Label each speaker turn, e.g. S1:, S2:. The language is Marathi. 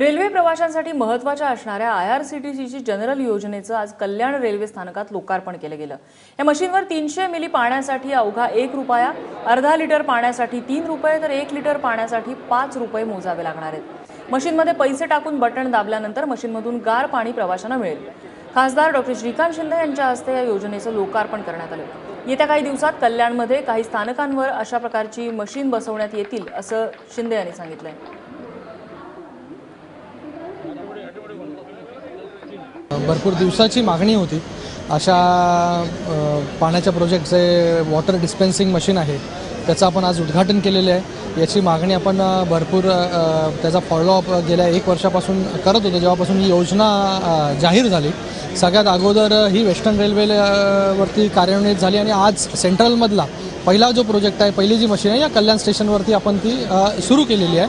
S1: रेल्वे प्रवाशांसाठी महत्त्वाच्या असणाऱ्या आय आर सी टी सीची जनरल योजनेचं आज कल्याण रेल्वे स्थानकात लोकार्पण केलं गेलं. या मशीनवर तीनशे मिली पाण्यासाठी अवघा एक रुपया अर्धा लिटर पाण्यासाठी तीन रुपये तर एक लिटर पाण्यासाठी पाच रुपये मोजावे लागणार आहेत. मशीनमध्ये पैसे टाकून बटण दाबल्यानंतर मशीनमधून गार पाणी प्रवाशांना मिळेल. खासदार डॉक्टर श्रीकांत शिंदे यांच्या हस्ते या योजनेचं लोकार्पण करण्यात आलं. येत्या काही दिवसात कल्याणमध्ये काही स्थानकांवर अशा प्रकारची मशीन बसवण्यात येतील असं शिंदे यांनी सांगितलंय.
S2: भरपूर दिवसाची मागणी होती. अशा पाण्याच्या प्रोजेक्ट जे वॉटर डिस्पेन्सिंग मशीन आहे त्याचं आपण आज उद्घाटन केलेलं आहे. याची मागणी आपण भरपूर त्याचा फॉलोअप गेल्या एक वर्षापासून करत होतो. जेव्हापासून ही योजना जाहीर झाली. सगळ्यात अगोदर ही वेस्टर्न रेल्वे वरती कार्यान्वित झाली आणि आज सेंट्रलमधला पहिला जो प्रोजेक्ट आहे पहिली जी मशीन आहे या कल्याण स्टेशनवरती आपण ती सुरू केलेली आहे.